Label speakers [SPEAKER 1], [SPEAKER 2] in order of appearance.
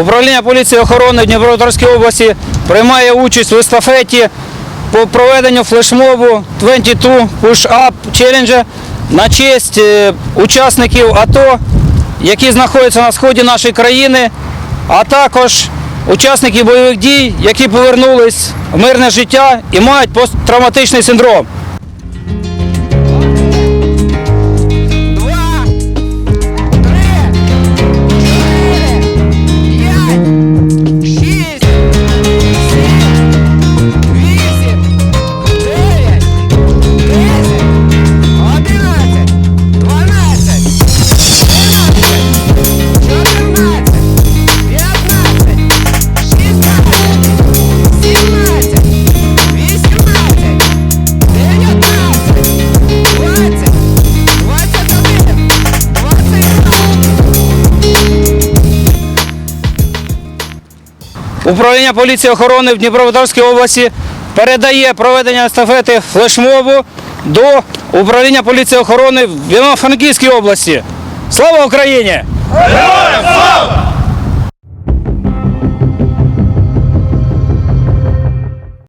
[SPEAKER 1] Управління поліції охорони Дніпропетровської області приймає участь в естафеті по проведенню флешмобу 22 Push-Up Challenge на честь е, учасників АТО, які знаходяться на сході нашої країни, а також учасників бойових дій, які повернулись в мирне життя і мають посттравматичний синдром. Управління поліції охорони в Дніпропетровській області передає проведення естафети флешмобу до управління поліції охорони в Івано-Франківській області. Слава Україні!
[SPEAKER 2] Героям слава!